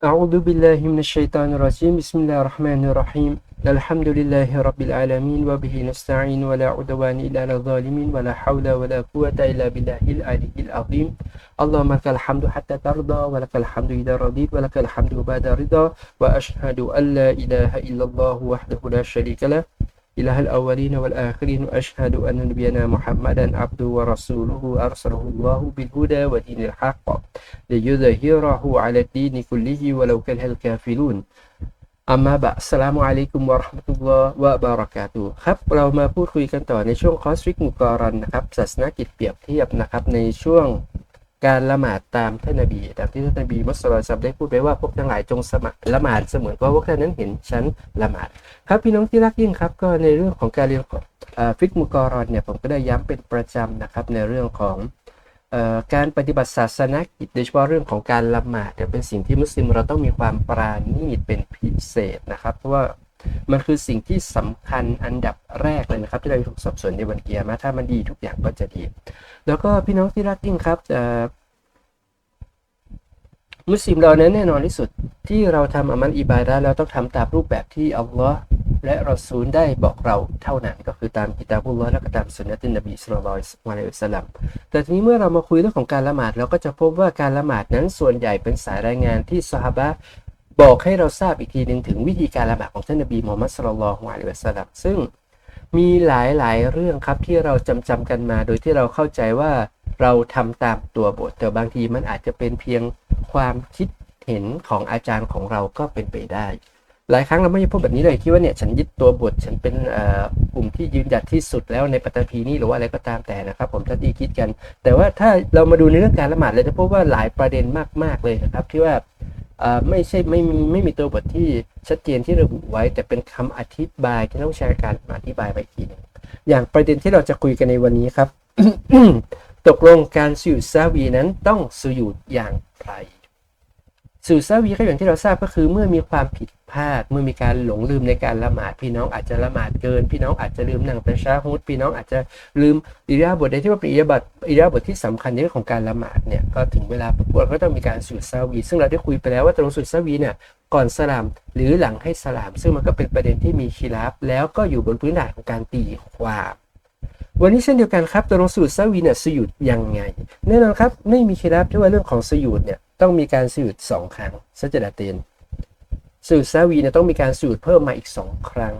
أعوذ بالله من الشيطان الرجيم. بسم الله الرحمن الرحيم. الحمد لله رب العالمين وبه نستعين ولا عدوان إلا على الظالمين ولا حول ولا قوة إلا بالله العلي العظيم. اللهم لك الحمد حتى ترضى ولك الحمد إذا رضيت ولك الحمد بعد رضا وأشهد أن لا إله إلا الله وحده لا شريك له. إله الأولين والآخرين وأشهد أن نبينا محمدا عبده ورسوله أرسله الله بالهدى ودين الحق ليظهره على الدين كله ولو كره الكافرون อัมมาบะสลามุอะลัยกุมวะเราะห์มะตุลลอฮ์วะบาเราะกาตุฮ์ครับ เรามาพูดคุยกันต่อในช่วงคอร์สฟิกมุกอรันนะครับ ศาสนกิจเปรียบเทียบนะครับ ในช่วง การละหมาดตามท่านนบีตามที่ท่านนบีมุสลิมได้พูดไว้ว่าพวกทั้งหลายจงสมัครละหมาดเสมือนว่าพวกท่านนั้นเห็นฉันละหมาดครับพี่น้องที่รักยิ่งครับ ก็ในเรื่องของการเรียนฟิกมุกรอนเนี่ยผมก็ได้ย้ำเป็นประจำนะครับในเรื่องของการปฏิบัติศาสนกิจโดยเฉพาะเรื่องของการละหมาดเนี่ยเป็นสิ่งที่มุสลิมเราต้องมีความปราณีตเป็นพิเศษนะครับ เพราะว่ามันคือสิ่งที่สำคัญอันดับแรกเลยนะครับ ที่เราถูกสอบสวนในวันเกียร์มาถ้ามันดีทุกอย่างก็จะดี แล้วก็พี่น้องที่รักยิ่งครับ มุสลิมเรานั้นแน่นอนที่สุดที่เราทำอามันอิบาดะห์เราต้องทำตามรูปแบบที่อัลลอฮ์และรอซูลได้บอกเราเท่านั้นก็คือตามกิตาบุลลอฮ์และก็ตามสุนนะตุนนบีสุลต่านวะลัยฮิสลัมแต่ทีนี้เมื่อเรามาคุยเรื่องของการละหมาดเราก็จะพบว่าการละหมาดนั้นส่วนใหญ่เป็นสายรายงานที่ซอฮาบะบอกให้เราทราบอีกทีหนึ่งถึงวิธีการละหมาดของท่านนบีมูฮัมมัดสุลลัลอฮุอะลัยฮิวะสัลลัมซึ่ง มีหลายๆ เรื่องครับที่เราจำจำกันมา โดยที่เราเข้าใจว่าเราทำตามตัวบท แต่บางทีมันอาจจะเป็นเพียงความคิดเห็นของอาจารย์ของเราก็เป็นไปได้ หลายครั้งเราไม่ได้พูดแบบนี้เลยคิดว่าเนี่ยฉันยึดตัวบท ฉันเป็นอ่อกลุ่มที่ยืนหยัดที่สุดแล้วในปัตตภีนี้หรือว่าอะไรก็ตามแต่นะครับ ผมถ้าดีคิดกัน แต่ว่าถ้าเรามาดูในเรื่องการละหมาดเราจะพบว่าหลายประเด็นมากๆเลยนะครับ ที่ว่า ไม่ใช่ไม่มีไม่มีตัวบทที่ชัดเจนที่ระบุไว้ แต่เป็นคำอธิบายที่ต้องใช้การอธิบายไปทีนึงอย่างประเด็นที่เราจะคุยกันในวันนี้ครับ ตกลงการสูญซาวีนั้นต้องสูญอย่างไร สุยุดซาวีก็อย่างที่เราทราบก็คือ เมื่อมีความผิดพลาด เมื่อมีการหลงลืมในการละหมาดพี่น้องอาจจะละหมาดเกิน พี่น้องอาจจะลืมนั่งตะชาฮุดพี่น้องอาจจะลืมอิริยาบถใดที่ว่าเป็นอิริยาบถอิริยาบถที่สำคัญในเรื่องของการละหมาดเนี่ยก็ถึงเวลาประกวดก็ต้องมีการสุยุดซาวี ซึ่งเราได้คุยไปแล้วว่าตรงสุยุดซาวีเนี่ยก่อนสลามหรือหลังให้สลาม ซึ่งมันก็เป็นประเด็นที่มีคีราฟแล้วก็อยู่บนพื้นฐานของการตีความ วันนี้เช่นเดียวกันครับตัวลงสูตรซาวีเนี่ยสยุดยังไง แน่นอนครับ ไม่มีเคล็ดลับที่ว่าเรื่องของสยุดเนี่ยต้องมีการสยุดสองครั้งซัจจดาเตนสยุดซาวีเนี่ยต้องมีการสยุดเพิ่มมาอีกสองครั้ง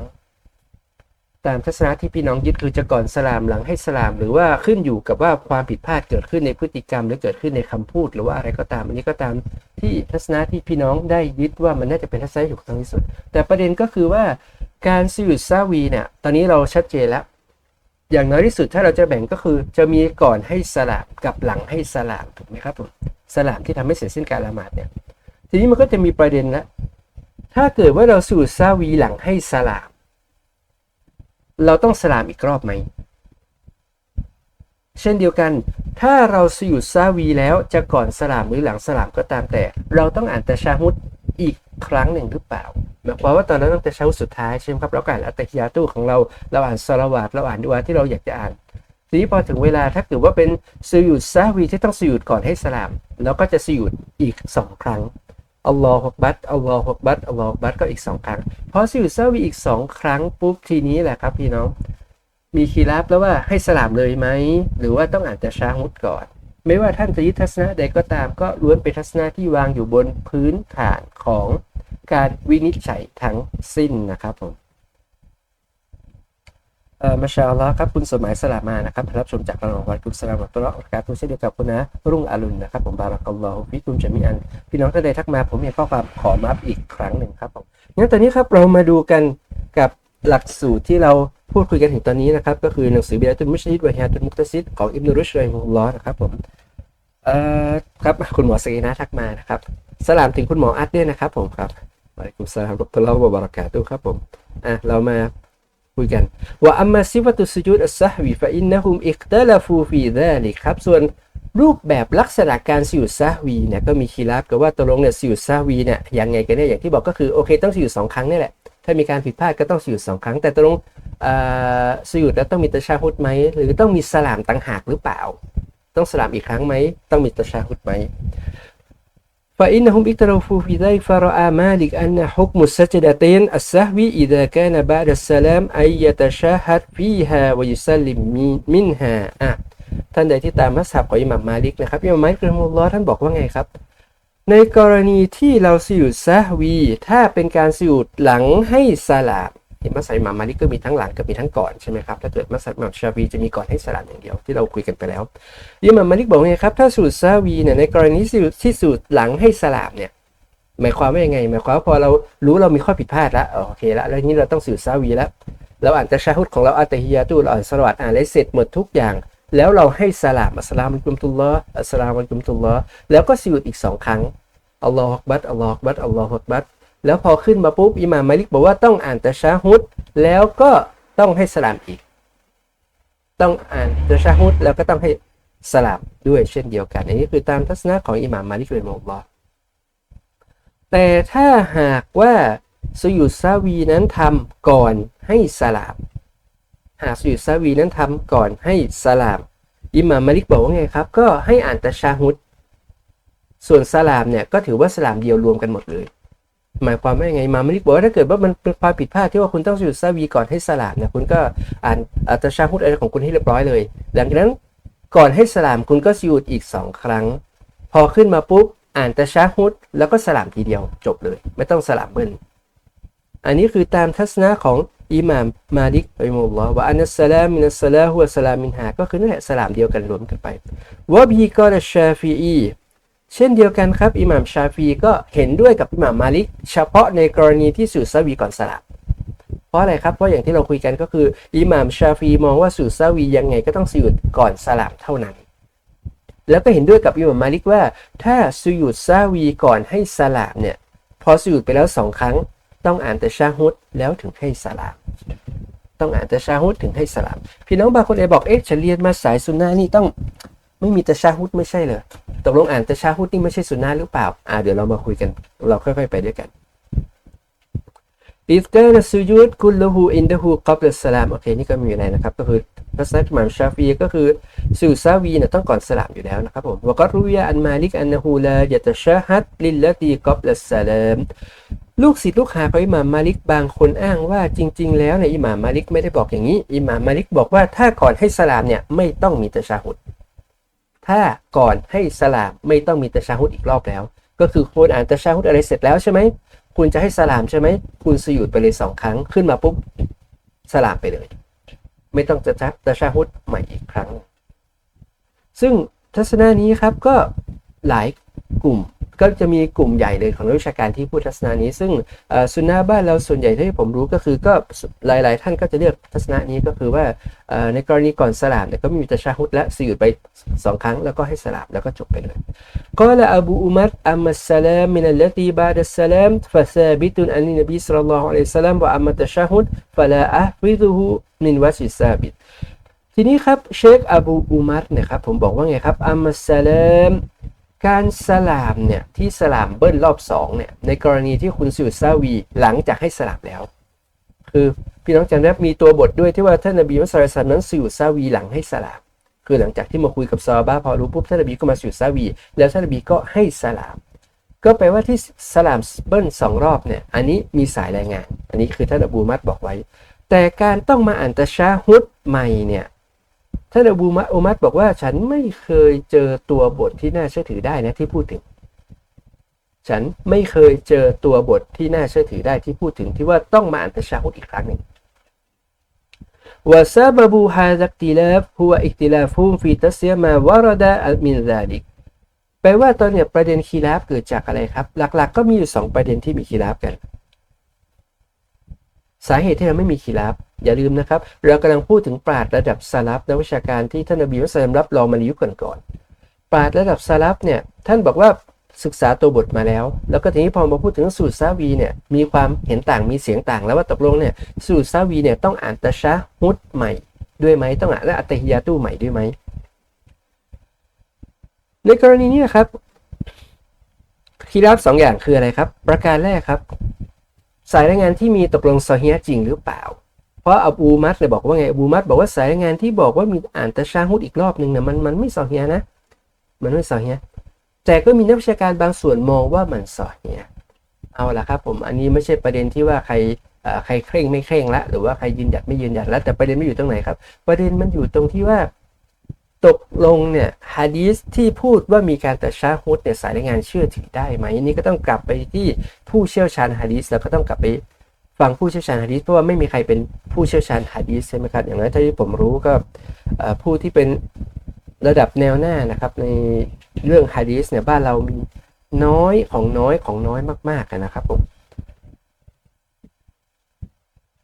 ตามทัศนะที่พี่น้องยึดคือจะก่อนสลามหลังให้สลาม หรือว่าขึ้นอยู่กับว่าความผิดพลาดเกิดขึ้นในพฤติกรรม หรือเกิดขึ้นในคำพูด หรือว่าอะไรก็ตาม อันนี้ก็ตามที่ทัศนะที่พี่น้องได้ยึดว่ามันน่าจะเป็นทัศนะที่ถูกต้องที่สุด แต่ประเด็นก็คือว่าการสยุดซาวีเนี่ยตอนนี้เราชัดเจนแล้ว อย่างน้อยที่สุดถ้าเราจะแบ่งก็คือ จะมีก่อนให้สลามกับหลังให้สลามถูกไหมครับผมสลามที่ทำให้เสร็จสิ้นการละหมาดเนี่ยทีนี้มันก็จะมีประเด็นละถ้าเกิดว่าเราสูดซาวีหลังให้สลาม เราต้องสลามอีกรอบไหมเช่นเดียวกัน ถ้าเราสยุดซาวีแล้วจะก่อนสลามหรือหลังสลามก็ตามแต่ เราต้องอ่านตะชาฮุด อีกครั้งหนึ่งหรือเปล่าหมายความว่าตอนนั้นต้องตะชาฮุดสุดท้ายใช่ไหมครับเราก็อ่านอัตติยาตุของเราเราอ่านสลาวาตเราอ่านดุอาที่เราอยากจะอ่านทีนี้พอถึงเวลาถ้าเกิดว่าเป็นสยุดซาวีที่ต้องสยุดก่อนให้สลามเราก็จะสยุดอีกสองครั้งอัลลอฮฺบัตอัลลอฮฺบัตอัลลอฮฺบัตก็อีกสองครั้งพอสยุดซาวีอีกสองครั้งปุ๊บทีนี้แหละครับพี่น้อง มีคีราบแล้วว่าให้สลามเลยไหมหรือว่าต้องอ่านแต่ชาฮุดก่อน ไม่ว่าท่านจะยึดทัศนะใดก็ตามก็ล้วนเป็นทัศนะที่วางอยู่บนพื้นฐานของการวินิจฉัยทั้งสิ้นนะครับผมเอ่อมาชาอัลลอฮ์ครับคุณสมัยสลามานะครับรับชมจากเราวันกุศลามอัตุลลอฮ์การทุเช่นเดียวกับคุณนะรุ่งอรุณนะครับผมบารักัลลอฮุฟิกุมจามิอัน พี่น้องท่านใดทักมาผมมีข้อความขอมาอีกครั้งหนึ่งครับผมงั้นตอนนี้ครับเรามาดูกันกับ หลักสูตรที่เราพูดคุยกันถึงตอนนี้นะครับ ก็คือหนังสือบิดาตุลมุชฮิดวะฮิยาตุลมุกตะซิดของอิบนุรุชรอยมุลลอฮ์นะครับผมเอ่อครับคุณหมอสกีนะทักมานะครับสลามถึงคุณหมออัดด้วยนะครับผมครับวะอะลัยกุมสลามวเราะตุลอฮ์วะบะเราะกาตุครับผมอะเรามาคุยกันว่าอัมมาซิฟะตุสจุดอัสซะฮวีฟะอินนะฮุมอิคตะลาฟูฟีซาลิครับส่วนรูปแบบลักษณะการสยุดซาวีเนี่ยก็มีคีราบกับว่าตกลงเนี่ยสยุดซาวีเนี่ยยังไงกันเนี่ยอย่างที่บอกก็คือโอเคต้องสยุดสองครั้งนี่แหละ ถ้ามีการผิดพลาดก็ต้องสยุดสองครั้ง แต่ตกลงเอ่อสยุดแล้วต้องมีตะชาฮุดไหมหรือต้องมีสลามต่างหากหรือเปล่า ต้องสลามอีกครั้งไหมต้องมีตะชาฮุดไหม فإنهم اختلفوا في ذلك فرأى مالك أن حكم السجدتين السهوي إذا كان بعد السلام أن يتشهد فيها ويسلم من- منها อ่ะท่านใดที่ตามมัสฮับของอิหม่ามมาลิกนะครับอิหม่ามมาลิกรอฮิมุลลอฮ์ท่านบอกว่าไงครับ ในกรณีที่เราสยุดซะฮ์วี ถ้าเป็นการสยุดหลังให้สลามเห็นมัสยิดอิหมามมาลิกก็มีทั้งหลังกับมีทั้งก่อนใช่ไหมครับถ้าเกิดมัสยิดอิหมามชาฟีจะมีก่อนให้สลามอย่างเดียวที่เราคุยกันไปแล้วอิมามมาลิกบอกไงครับถ้าสยุดซะฮ์วีเนี่ยในกรณีที่สยุดที่สยุดหลังให้สลามเนี่ยหมายความว่ายังไงหมายความว่าพอเรารู้เรามีข้อผิดพลาดแล้วโอเคแล้วแล้วนี้เราต้องสยุดซะฮ์วีแล้วเราอ่านตะชาฮุดของเราอัตฮิยาตุเราอ่านสลวัตอ่านอะไรเสร็จหมดทุกอย่าง แล้วเราให้สลามอัสลามุอะลัยกุมตุลลอฮ์อัสลามุอะลัยกุมตุลลอฮ์แล้วก็สยุดอีกสองครั้งอัลลอฮฺบัดอัลลอฮฺบัดอัลลอฮฺอักบัดแล้วพอขึ้นมาปุ๊บอิหม่ามมาลิกบอกว่าต้องอ่านตะชาฮุดแล้วก็ต้องให้สลามอีก ต้องอ่านตะชาฮุดแล้วก็ต้องให้สลามด้วยเช่นเดียวกัน อันนี้คือตามทัศนะของอิหม่ามมาลิกเป็นมุลลอแต่ถ้าหากว่าสุยุดซาวีนั้นทำก่อนให้สลาม หากสุยุดซาวีนั้นทำก่อนให้สลาม อิหม่ามมาลิกบอกว่าไงครับ ก็ให้อ่านตะชาฮุดส่วนสลามเนี่ยก็ถือว่าสลามเดียวรวมกันหมดเลย หมายความว่าไงมามาลิกบอกว่าถ้าเกิดว่ามันเป็นความผิดพลาดที่ว่าคุณต้องสยุดซาวีก่อนให้สลามเนี่ยคุณก็อ่านอัตชาฮุดอะไรของคุณให้เรียบร้อยเลย หลังจากนั้นก่อนให้สลามคุณก็สยุดอีกสองครั้ง พอขึ้นมาปุ๊บอ่านตะชาฮุดแล้วก็สลามทีเดียวจบเลย ไม่ต้องสลามเบิ้ลอันนี้คือตามทัศนะของ อิหม่ามมาลิกไปมุลลอฮ์ว่าอันนัสลามมินัสสลาฮุวะสลามมินฮาก็คือนั่นแหละสลามเดียวกันรวมกันไปวะบีกอลชาฟีอีเช่นเดียวกันครับ อิหม่ามชาฟีก็เห็นด้วยกับอิหม่ามมาลิก เฉพาะในกรณีที่สุดซาวีก่อนสลับเพราะอะไรครับ เพราะอย่างที่เราคุยกันก็คือ อิหม่ามชาฟีมองว่าสุดซาวียังไงก็ต้องสุดก่อนสลับเท่านั้น แล้วก็เห็นด้วยกับอิหม่ามมาลิกว่า ถ้าสุยุดซาวีก่อนให้สลับเนี่ยพอสุยุดไปแล้วสองครั้ง ต้องอ่านแต่ชาฮุดแล้วถึงให้สลับต้องอ่านแต่ชาฮุดถึงให้สลับพี่น้องบางคนเอบอกเอ๊ะฉันเรียนมาสายซุนนะนี่ต้องไม่มีแต่ชาฮุดไม่ใช่เลยตกลงอ่านแต่ชาฮุดนี่ไม่ใช่สุนนะหรือเปล่าอ่าเดี๋ยวเรามาคุยกัน เราค่อย ๆ ไปด้วยกันอิสกานะสุยุดคุลลูฮูอินดะฮูกับลสลามโอเคนี่ก็มีอะไรนะครับ ก็คือทัศนะอิหมามชาฟีก็คือสุซาวีเนี่ยต้องก่อนสลามอยู่แล้วนะครับผมวกัรุยะอันมาลิกอันนะฮูลายะตะชาฮัดลิลลตีกับลสลาม ลูกศิษย์ลูกหาของอิหม่ามมาลิกบางคนอ้างว่าจริง ๆ แล้วเนี่ยอิหม่ามมาลิกไม่ได้บอกอย่างนี้ อิหม่ามมาลิกบอกว่าถ้าก่อนให้สลามเนี่ยไม่ต้องมีตะชาฮุดถ้าก่อนให้สลามไม่ต้องมีตะชาฮุดอีกรอบแล้ว ก็คือคุณอ่านตะชาฮุดอะไรเสร็จแล้วใช่ไหมคุณจะให้สลามใช่ไหมคุณสยุดไปเลยสองครั้งขึ้นมาปุ๊บสลามไปเลย ไม่ต้องจะตะชาฮุดใหม่อีกครั้ง ซึ่งทัศนะนี้ครับก็หลายกลุ่ม ก็จะมีกลุ่มใหญ่เลยของนักวิชาการที่พูดทัศนะนี้ ซึ่งสุนนะบ้านเราส่วนใหญ่ที่ผมรู้ก็คือก็หลาย ๆ ท่านก็จะเลือกทัศนะนี้ก็คือว่าในกรณีก่อนสลามเนี่ยก็มีตะชาฮุดและสยุดไปสองครั้งแล้วก็ให้สลามแล้วก็จบไปเลยก็ละอบูอุมัรอัมมัสสลามมินัลลตีบาดัสสลามฟะซาบิตุนอันนบีศ็อลลัลลอฮุอะลัยฮิวะซัลลัมวะอัมมัตะชาฮุดฟะลาอะฮฟิซุฮูมินวะซิซาบิตทีนี้ครับเชคอบูอุมัรเนี่ยครับผมบอกว่าไงครับอัมมัสสลาม การสลามเนี่ยที่สลามเบิ้ลรอบสองเนี่ยในกรณีที่คุณสุดซาวีหลังจากให้สลามแล้ว คือพี่น้องจำได้มีตัวบทด้วยที่ว่าท่านนบีมุสลิมนั้นสุดซาวีหลังให้สลาม คือหลังจากที่มาคุยกับซอฮาบ้าพอรู้ปุ๊บท่านนบีก็มาสุดซาวี แล้วท่านนบีก็ให้สลาม ก็แปลว่าที่สลามเบิ้ลสองรอบเนี่ยอันนี้มีสายรายงาน อันนี้คือท่านอบูมัดบอกไว้ แต่การต้องมาอ่านตะชาฮุดใหม่เนี่ย ท่านอบูมะอุมัดบอกว่าฉันไม่เคยเจอตัวบทที่น่าเชื่อถือได้นะที่พูดถึง ฉันไม่เคยเจอตัวบทที่น่าเชื่อถือได้ที่พูดถึงที่ว่าต้องมาอ่านตะชาฮุดอีกครั้งหนึ่งวะซาบบูฮาซักติลาฟฮัวอิกติลาฟุมฟีตัสยามาวารดะมินซาลิกแปลว่าตอนเนี้ยประเด็นคีราฟเกิดจากอะไรครับ หลักๆ ก็มีอยู่สองประเด็นที่มีคีราฟกัน สาเหตุที่เราไม่มีคีราฟ อย่าลืมนะครับ เรากำลังพูดถึงปราดระดับซาลับนักวิชาการที่ท่านนบีมุสลิมรับรองมาในยุคก่อนๆปราดระดับซาลับเนี่ยท่านบอกว่าศึกษาตัวบทมาแล้ว แล้วก็ทีนี้พอมาพูดถึงสูตรซาวีเนี่ยมีความเห็นต่างมีเสียงต่างแล้วว่าตกลงเนี่ยสูตรซาวีเนี่ยต้องอ่านตะชะฮุดใหม่ด้วยไหมต้องอ่านและอัตฮิยาตู้ใหม่ด้วยไหมในกรณีนี้นะครับคีราฟสองอย่างคืออะไรครับ ประการแรกครับ สายรายงานที่มีตกลงซอฮียจริงหรือเปล่า เพราะอบูมัดเลยบอกว่าไงอบูมัดบอกว่าสายงานที่บอกว่ามีอ่านตะชาฮุดอีกรอบหนึ่งนี่ยมันมันไม่ซอฮียนะ มันไม่ซอฮียแต่ก็มีนักวิชาการบางส่วนมองว่ามันซอเฮียเอาละครับผมอันนี้ไม่ใช่ประเด็นที่ว่าใครใครเคร่งไม่เคร่งละหรือว่าใครยืนหยัดไม่ยืนหยัดแล้วแต่ประเด็นไม่อยู่ตรงไหนครับ ประเด็นมันอยู่ตรงที่ว่าตกลงเนี่ยฮะดีสที่พูดว่ามีการตัดชาฮุดเนี่ยสายงานเชื่อถือได้ไหมนี่ก็ต้องกลับไปที่ผู้เชี่ยวชาญฮะดีสแล้วก็ต้องกลับไป ฟังผู้เชี่ยวชาญฮะดีสเพราะว่าไม่มีใครเป็นผู้เชี่ยวชาญฮะดีสใช่ไหมครับอย่างนั้นเท่าที่ผมรู้ก็ผู้ที่เป็นระดับแนวหน้านะครับในเรื่องฮะดีสเนี่ยบ้านเรามีน้อยของน้อยของน้อยมากๆนะครับผม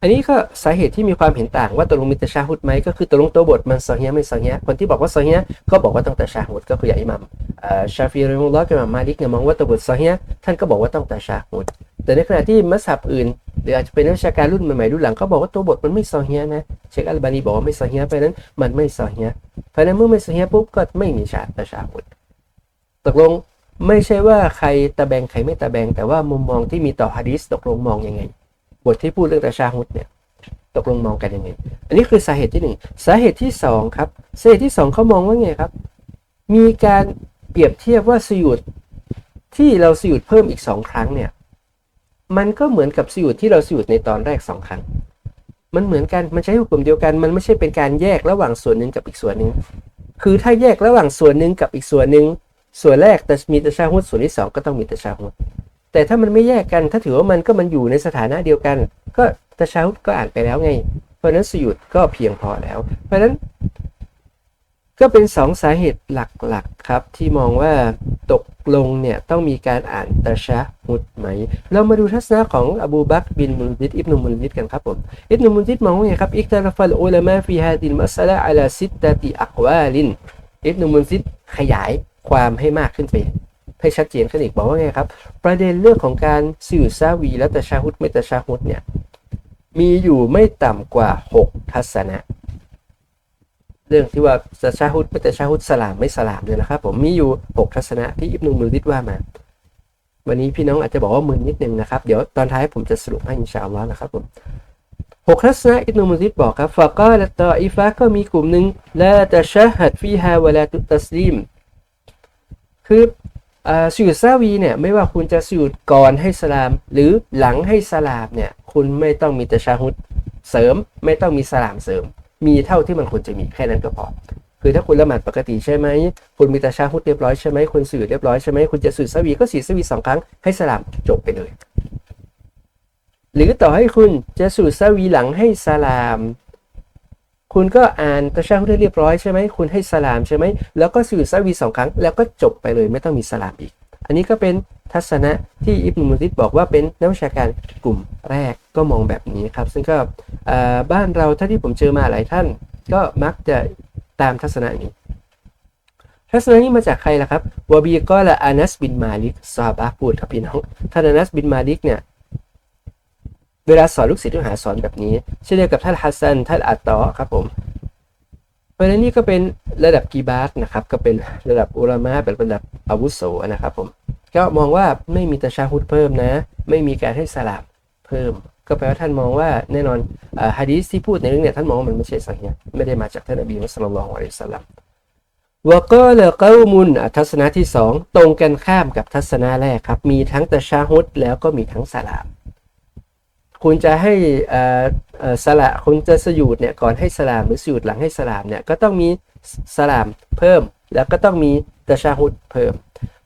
อันนี้ก็สาเหตุที่มีความเห็นต่างว่าตกลงมีตะชาฮุดไหมก็คือตกลงตัวบทมันซอเฮียไม่ซอเฮียคนที่บอกว่าซอเฮียก็บอกว่าต้องตะชาฮุดก็คืออย่างอิหมัมเอ่อชาฟีริมุลลอฮ์กับอิหมัมาลิกเนี่ยมองว่าตัวบทซอเฮียท่านก็บอกว่าต้องตะชาฮุดแต่ในขณะที่มัสฮับอื่น รืออาจจะเป็นนักวิชาการรุ่นใหม่ๆรุ่นหลังเขาบอกว่าตัวบทมันไม่ซอเฮียนะเชคอัลบานีบอกว่าไม่ซอเฮียเพราะนั้นมันไม่ซอเฮียเพราะฉะนั้นเมื่อไม่ซอเฮียปุ๊บก็ไม่มีชาตะชาฮุดตกลงไม่ใช่ว่าใครตะแบงใครไม่ตะแบง แต่ว่ามุมมองที่มีต่อฮะดีสตกลงมองยังไง บทที่พูดเรื่องตะชาฮุดเนี่ยตกลงมองกันยังไง อันนี้คือสาเหตุที่หนึ่งสาเหตุที่สองครับสาเหตุที่สองเขามองว่าไงครับ มีการเปรียบเทียบว่าสยุดที่เราสยุดเพิ่มอีกสองครั้งเนี่ย มันก็เหมือนกับสยุดที่เราสยุดในตอนแรกสองครั้ง มันเหมือนกัน มันใช้หุกกลุ่มเดียวกัน มันไม่ใช่เป็นการแยกระหว่างส่วนหนึ่งกับอีกส่วนหนึ่ง คือถ้าแยกระหว่างส่วนหนึ่งกับอีกส่วนหนึ่ง ส่วนแรกแต่มีตะชาฮุดส่วนที่สองก็ต้องมีตะชาฮุดแต่ถ้ามันไม่แยกกัน ถ้าถือว่ามันก็มันอยู่ในสถานะเดียวกัน ก็ตะชาฮุดก็อ่านไปแล้วไง เพราะนั้นสยุดก็เพียงพอแล้ว เพราะนั้น ก็เป็นสองสาเหตุหลักๆครับ ที่มองว่าตกลงเนี่ย ต้องมีการอ่านตะชะฮุดไหม เรามาดูทัศนะของอบูบักบินมุลดิดอิบนุมุลดิดกันครับผม อิบนุมุลดิดมองว่าไงครับ อิกตาลฟัลอุลามะฟีฮาดิลมัสละอัลาซิตตติอักวาลิน อิบนุมุลดิดขยายความให้มากขึ้นไปให้ชัดเจนขึ้นอีกบอกว่าไงครับ ประเด็นเรื่องของการสื่อซาวีและตะชาฮุดไม่ตะชาฮุดเนี่ยมีอยู่ไม่ต่ำกว่า 6 ทัศนะ เรื่องที่ว่าจะชาฮุดไม่แต่ชาฮุดสลามไม่สลามเลยนะครับผมมีอยู่ 6 ทัศนะที่อิบนุมุลิดว่ามา วันนี้พี่น้องอาจจะบอกว่ามึนนิดนึงนะครับ เดี๋ยวตอนท้ายผมจะสรุปให้อินชาอัลลอฮ์นะครับผมหกทัศนะอิบนุมุลิดบอกครับฟะกาลตออิฟะก็มีกลุ่มหนึ่งละตะชะฮัดฟีฮาวะลาตุตัสลีมคืออ่าสุยุดซาวีเนี่ยไม่ว่าคุณจะสุยุดก่อนให้สลาม หรือหลังให้สลามเนี่ยคุณไม่ต้องมีตะชาฮุดเสริม ไม่ต้องมีสลามเสริม มีเท่าที่มันควรจะมีแค่นั้นก็พอ คือถ้าคุณละหมาดปกติใช่ไหม คุณมีตะชาฮุดเรียบร้อยใช่ไหมคุณสื่อเรียบร้อยใช่ไหมคุณจะสื่อสวีก็สื่อสวีสองครั้งให้สลามจบไปเลย หรือต่อให้คุณจะสื่อสวีหลังให้สลามคุณก็อ่านตะชาฮุดให้เรียบร้อยใช่ไหมคุณให้สลามใช่ไหมแล้วก็สื่อสวีสองครั้ง แล้วก็จบไปเลยไม่ต้องมีสลามอีก อันนี้ก็เป็น ทัศนะที่อิบนุมุติดบอกว่าเป็นนักวิชาการกลุ่มแรกก็มองแบบนี้ครับ ซึ่งก็บ้านเราถ้าที่ผมเจอมาหลายท่าน ก็มักจะตามทัศนะนี้ ทัศนะนี้มาจากใครล่ะครับวบีก็ละอานัสบินมาลิกซาบะพูดครับพี่น้องท่านอานัสบินมาลิกเนี่ยเวลาสอนลูกศิษย์ลูกหาสอนแบบนี้ เช่นเดียวกับท่านฮัสซันท่านอัตตอครับผมเพราะฉะนั้นนี่ก็เป็นระดับกีบาสนะครับ ก็เป็นระดับอุลามะเป็นระดับอาวุโสนะครับผม ก็มองว่าไม่มีตะชาฮุดเพิ่มนะ ไม่มีการให้สลับเพิ่ม ก็แปลว่าท่านมองว่าแน่นอนฮะดีสที่พูดในเรื่องเนี่ยท่านมองว่ามันไม่ใช่สังเฮียไม่ได้มาจากท่านอบีมุสลิมของอะลัยฮิสสลามวะก็เลกามุนทัศนะที่สองตรงกันข้ามกับทัศนะแรกครับ มีทั้งตะชาฮุดแล้วก็มีทั้งสลาม คุณจะให้สละคุณจะสยุดเนี่ยก่อนให้สลามหรือสยุดหลังให้สลามเนี่ยก็ต้องมีสลามเพิ่ม แล้วก็ต้องมีตะชาฮุดเพิ่ม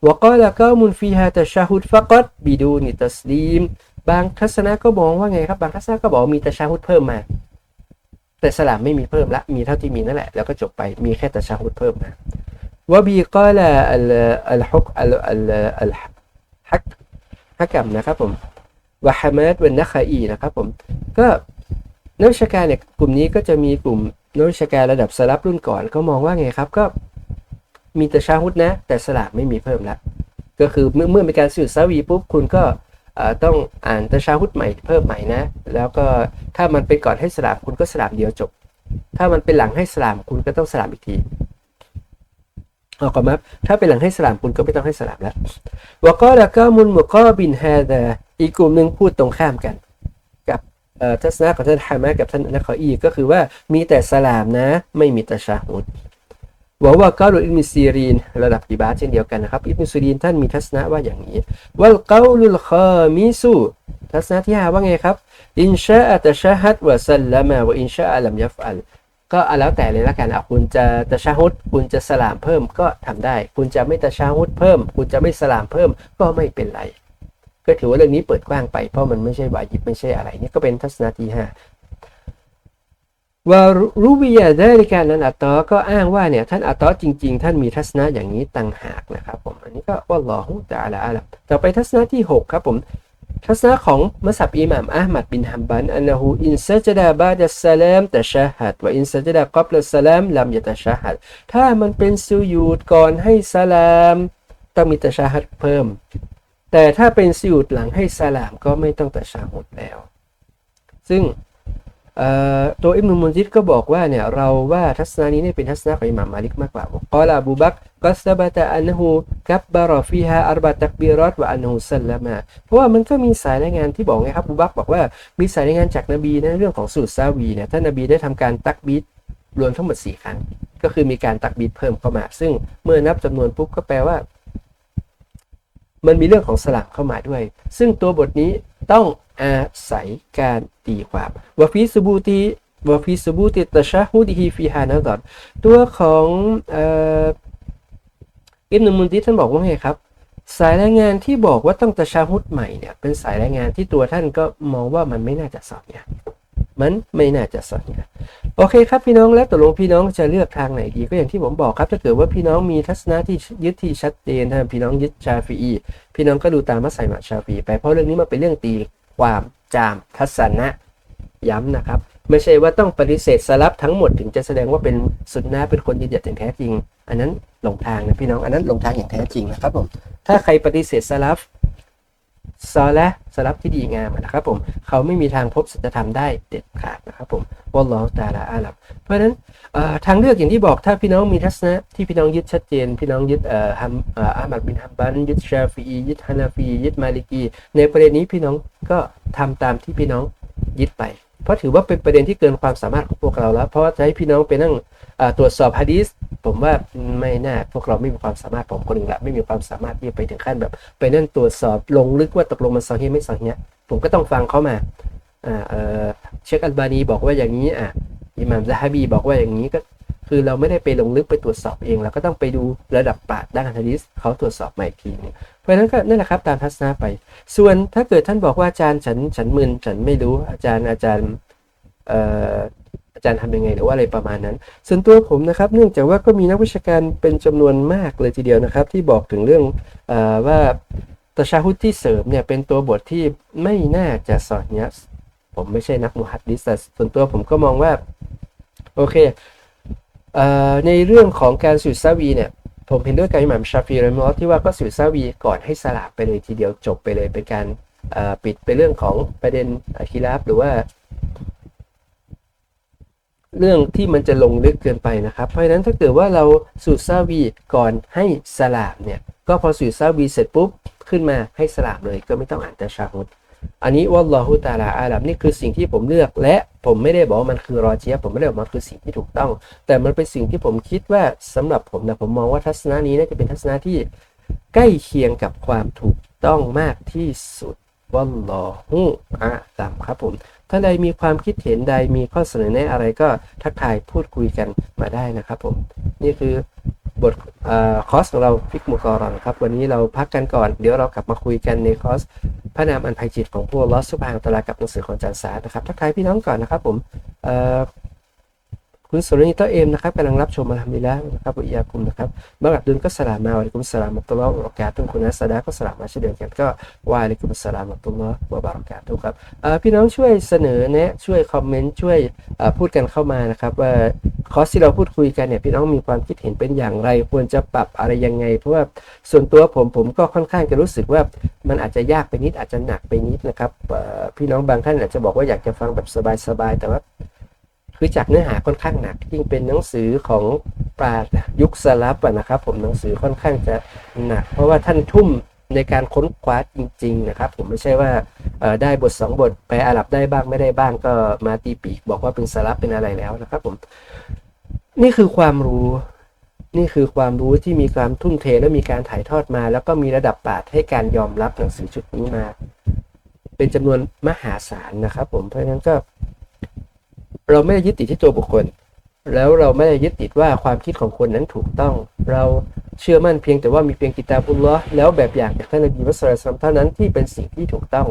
วะกอละกามุนฟีฮาตะชาฮุดฟะกัดบิดูนิตัสลีมบางทัศนะก็มองว่าไงครับ บางทัศนะก็บอกมีตะชาฮุดเพิ่มมา แต่สลามไม่มีเพิ่มละ มีเท่าที่มีนั่นแหละ แล้วก็จบไป มีแค่ตะชาฮุดเพิ่มมาวบีกอละอัลอัลฮุกอัลอัลอัลฮักฮักกัมนะครับผมวะฮามัดวันนัคอีนะครับผม ก็นักวิชาการเนี่ยกลุ่มนี้ก็จะมีกลุ่มนักวิชาการระดับสลับรุ่นก่อนก็มองว่าไงครับ ก็ มีตะชาฮุดนะ แต่สลามไม่มีเพิ่มละก็คือเมื่อเมื่อมีการสื่อซาวีปุ๊บคุณก็ต้องอ่านตะชาฮุดใหม่เพิ่มใหม่นะ แล้วก็ถ้ามันเป็นก่อนให้สลามคุณก็สลามเดียวจบ ถ้ามันเป็นหลังให้สลามคุณก็ต้องสลามอีกทีเอาก่อนมาถ้าเป็นหลังให้สลามคุณก็ไม่ต้องให้สลามแล้ววก็แล้วก็มุนมุก็บินแฮดอีกกลุ่มหนึ่งพูดตรงข้ามกัน กับทัศนะของท่านฮามะกับท่านนักขออีก็คือว่ามีแต่สลามนะ ไม่มีตะชาฮุด วะว่ากาลุอิบนุซีรีนระดับอิบาเช่นเดียวกันนะครับอิบนุซีรีนท่านมีทัศนะว่าอย่างนี้วัลกาลุลคามิสุทัศนะที่ห้าว่าไงครับอินชาอัตชาฮัดวะซัลลัมะวะอินชาอัลัมยัฟอัลก็เอาแล้วแต่เลยละกันอะคุณจะตะชาฮุดคุณจะสลามเพิ่มก็ทำได้ คุณจะไม่ตะชาฮุดเพิ่ม คุณจะไม่สลามเพิ่มก็ไม่เป็นไร ก็ถือว่าเรื่องนี้เปิดกว้างไปเพราะมันไม่ใช่วาญิบไม่ใช่อะไรนี่ก็เป็นทัศนะที่ห้า วารูบิยาได้ในการนั้นอัตตอก็อ้างว่าเนี่ยท่านอัตตอจริง ๆ ท่านมีทัศนะอย่างนี้ต่างหากนะครับผมอันนี้ก็วัลลอฮุตะอาลาอาลัมต่อไปทัศนะที่ 6 ครับผม ทัศนะของมัสยิดอิหม่ามอะห์มัดบินฮัมบันอันนะฮูอินซัจดาบาดัสสลามตะชาฮัดวะอินซัจดากับลัสสลามลัมยะตะชาฮัดถ้ามันเป็นสุยูดก่อนให้สลามต้องมีตะชาฮัดเพิ่ม แต่ถ้าเป็นสุยูดหลังให้สลามก็ไม่ต้องตะชาฮุดแล้ว ซึ่ง ตัวอิบนุมุนซิดก็บอกว่าเนี่ยเราว่าทัศนะนี้เนี่ยเป็นทัศนะของอิหม่ามมาลิกมากกว่ากอลาบูบักก็สบะตะอันฮูกับบารอฟีฮาอัรบะตักบีรอตวะอันฮูซัลละมาเพราะว่ามันก็มีสายรายงานที่บอกไงครับบูบักบอกว่ามีสายรายงานจากนบีในเรื่องของสูตรซาวีเนี่ยท่านนบีได้ทำการตักบีดรวมทั้งหมด 4 ครั้ง ก็คือมีการตักบีดเพิ่มเข้ามา ซึ่งเมื่อนับจำนวนปุ๊บก็แปลว่า มันมีเรื่องของสลับเข้ามาด้วย ซึ่งตัวบทนี้ต้อง อาศัยการตีความวะฟีสบูตีวะฟีสบูติตชะฮุดิฮีฟีฮานะดอดตัวของอิบนุมุนติท่านบอกว่าไงครับ สายรายงานที่บอกว่าต้องตะชาฮุดใหม่เนี่ยเป็นสายรายงานที่ตัวท่านก็มองว่ามันไม่น่าจะสอดเนี่ยมันไม่น่าจะสอดเนี่ยโอเคครับพี่น้องแล้วตกลงพี่น้องจะเลือกทางไหนดีก็อย่างที่ผมบอกครับถ้าเกิดว่าพี่น้องมีทัศนะที่ยึดที่ชัดเจนถ้าพี่น้องยึดชาฟีพี่น้องก็ดูตามมัสยิดชาฟีไปเพราะเรื่องนี้มันเป็นเรื่องตี ความจามทัศนะย้ำนะครับ ไม่ใช่ว่าต้องปฏิเสธสลับทั้งหมดถึงจะแสดงว่าเป็นสุนนะเป็นคนยืนหยัดอย่างแท้จริง อันนั้นหลงทางนะพี่น้องอันนั้นหลงทางอย่างแท้จริงนะครับผมถ้าใครปฏิเสธสลับ ซอและสลับที่ดีงามนะครับผมเขาไม่มีทางพบสัจธรรมได้เด็ดขาดนะครับผมวอลลอฮตาลาอาลับ เพราะฉะนั้นทางเลือกอย่างที่บอกถ้าพี่น้องมีทัศนะที่พี่น้องยึดชัดเจน พี่น้องยึดเอ่อฮัมเอ่ออามัดบินฮัมบันยึดชาฟีอียึดฮานาฟียึดมาลิกี ในประเด็นนี้พี่น้องก็ทำตามที่พี่น้องยึดไป เพราะถือว่าเป็นประเด็นที่เกินความสามารถของพวกเราแล้ว เพราะว่าจะให้พี่น้องไปนั่งตรวจสอบฮะดีษผมว่าไม่น่าพวกเราไม่มีความสามารถผมคนหนึ่งละไม่มีความสามารถที่จะไปถึงขั้นแบบ ไปนั่งตรวจสอบลงลึกว่าตกลงมันสอฮีไม่สองเนี่ยผมก็ต้องฟังเขามาเช็คอัลบานีบอกว่าอย่างนี้อะอิหม่ามซะฮาบีบอกว่าอย่างนี้ก็ คือเราไม่ได้ไปลงลึกไปตรวจสอบเองเราก็ต้องไปดูระดับปราชญ์ด้านฮะดีษเขาตรวจสอบมาอีกทีนึงเพราะฉะนั้นก็นั่นแหละครับตามทัศนะไป ส่วนถ้าเกิดท่านบอกว่าอาจารย์ฉันฉันมึนฉันไม่รู้อาจารย์อาจารย์เอ่ออาจารย์ทำยังไงหรือว่าอะไรประมาณนั้น ส่วนตัวผมนะครับ เนื่องจากว่าก็มีนักวิชาการเป็นจำนวนมากเลยทีเดียวนะครับ ที่บอกถึงเรื่องเออว่าตชาฮุดที่เสริมเนี่ยเป็นตัวบทที่ไม่น่าจะสอนเนี้ยผมไม่ใช่นักมุฮัดดิสแต่ส่วนตัวผมก็มองว่า โอเค ในเรื่องของการสุดซาวีเนี่ยผมเห็นด้วยกับอิหม่ามชาฟีรอมอลที่ว่าก็สุดซาวีก่อนให้สลาบไปเลยทีเดียวจบไปเลยเป็นการปิดไปเรื่องของประเด็นอะคิลาฟหรือว่า เรื่องที่มันจะลงลึกเกินไปนะครับ เพราะฉะนั้นถ้าเกิดว่าเราสูตรซาวีก่อนให้สลามเนี่ย ก็พอสูตรซาวีเสร็จปุ๊บ ขึ้นมาให้สลามเลยก็ไม่ต้องอ่านตะชาฮุด อันนี้วัลลอฮุตาลาอาลัมนี่คือสิ่งที่ผมเลือก และผมไม่ได้บอกว่ามันคือรอเจียผมไม่ได้บอกมันคือสิ่งที่ถูกต้อง แต่มันเป็นสิ่งที่ผมคิดว่าสำหรับผมนะผมมองว่าทัศนะนี้น่าจะเป็นทัศนะที่ใกล้เคียงกับความถูกต้องมากที่สุดวัลลอฮุอาลัมครับผมท่านใดมีความคิดเห็นใดมีข้อเสนอแนะอะไรก็ทักทายพูดคุยกันมาได้นะครับผมนี่คือบทออคอร์สของเราฟิกมุกอรอนครับ วันนี้เราพักกันก่อน เดี๋ยวเรากลับมาคุยกันในคอร์ส พระนามอันไพจิตของพวกลอสสุภางตลากับหนังสือของอาจารย์สานะครับทักทายพี่น้องก่อนนะครับผมเอ่อ คุณสุรินิโตเอมนะครับกำลังรับชมมาทำดีแล้วนะครับอุยาคุมนะครับบางอับดุลก็สลามมาวันกุมสลามอัตุลลอฮ์บราะกาตุฮ์คุณนัสดาก็สลามมาเช่นเดียวกันก็วะอะลัยกุมสลามอัตุลลอฮ์บะเราะกาตุฮ์ครับพี่น้องช่วยเสนอแนะช่วยคอมเมนต์ช่วยพูดกันเข้ามานะครับว่าคอสที่เราพูดคุยกันเนี่ยพี่น้องมีความคิดเห็นเป็นอย่างไร ควรจะปรับอะไรยังไง เพราะว่าส่วนตัวผมผมก็ค่อนข้างจะรู้สึกว่ามันอาจจะยากไปนิดอาจจะหนักไปนิดนะครับพี่น้องบางท่านอาจจะบอกว่าอยากจะฟังแบบสบายๆแต่ว่า คือจากเนื้อหาค่อนข้างหนัก ยิ่งเป็นหนังสือของปราชญ์ยุคสลับนะครับ ผมหนังสือค่อนข้างจะหนัก เพราะว่าท่านทุ่มในการค้นคว้าจริง ๆ นะครับ ผมไม่ใช่ว่าได้บทสองบทแปอาหรับได้บ้างไม่ได้บ้างก็มาตีปีกบอกว่าเป็นสลับเป็นอะไรแล้วนะครับผมนี่คือความรู้นี่คือความรู้ที่มีความทุ่มเทและมีการถ่ายทอดมา แล้วก็มีระดับปาดให้การยอมรับหนังสือชุดนี้มา เป็นจำนวนมหาศาลนะครับ ผมเพราะฉะนั้นก็ เราไม่ได้ยึดติดที่ตัวบุคคล แล้วเราไม่ได้ยึดติดว่าความคิดของคนนั้นถูกต้อง เราเชื่อมั่นเพียงแต่ว่ามีเพียงกิตาบุลลอฮ์แล้วแบบอย่างจากท่านนบีมุสลิมเท่านั้นที่เป็นสิ่งที่ถูกต้อง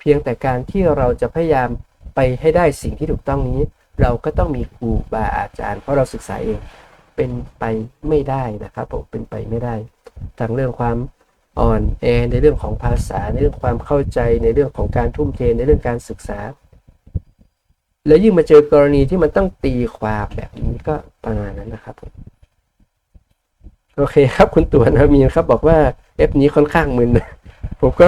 เพียงแต่การที่เราจะพยายามไปให้ได้สิ่งที่ถูกต้องนี้ เราก็ต้องมีครูบาอาจารย์ เพราะเราศึกษาเองเป็นไปไม่ได้นะครับผมเป็นไปไม่ได้ทั้งเรื่องความอ่อนแอในเรื่องของภาษาในเรื่องความเข้าใจในเรื่องของการทุ่มเทในเรื่องการศึกษา แล้วยิ่งมาเจอกรณีที่มันต้องตีความแบบนี้ก็ประมาณนั้นนะครับผมโอเคครับคุณตัวนะมีนครับ บอกว่าเอฟนี้ค่อนข้างมึนผมก็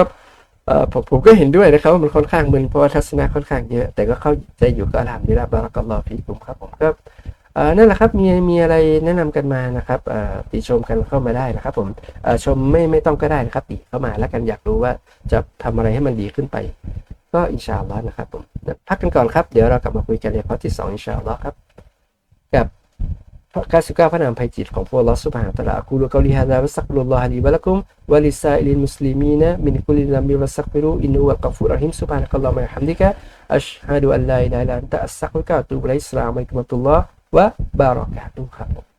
เออผมผมก็เห็นด้วยนะครับว่ามันค่อนข้างมึนเพราะว่าทัศนะค่อนข้างเยอะ แต่ก็เข้าใจอยู่ก็ทำนี่ละบารักลอฮ์ฟีกุมครับผมก็เออนั่นแหละครับมีมีอะไรแนะนำกันมานะครับเออติชมกันเข้ามาได้นะครับ ผมเออชมไม่ไม่ต้องก็ได้นะครับติเข้ามาแล้วกันอยากรู้ว่าจะทำอะไรให้มันดีขึ้นไป ก็อินชาอัลลอฮ์นะครับผมพักกันก่อนครับ เดี๋ยวเรากลับมาคุยกันในพาร์ทที่ 2 อินชาอัลลอฮ์ครับ กับ99พระนามภัยจิตของพระลอสุบฮานตะลาคูลกอลิฮะดาวัสักรุลลอฮะลีวะลักุมวะลิซาอิลิลมุสลิมีนะมินคุลิลัมบิวัสักฟิรุอินนุวัลกัฟูรรหิมซุบฮานะกัลลอฮุมะฮัมดิกะอัชฮะดูอัลลาอิลาฮะอิลลัลลอฮ์อันตะอัสซักวิกะตุบุลัยสลามอะลัยกุมะตุลลอฮ์วะบารอกาตุฮ์ครับ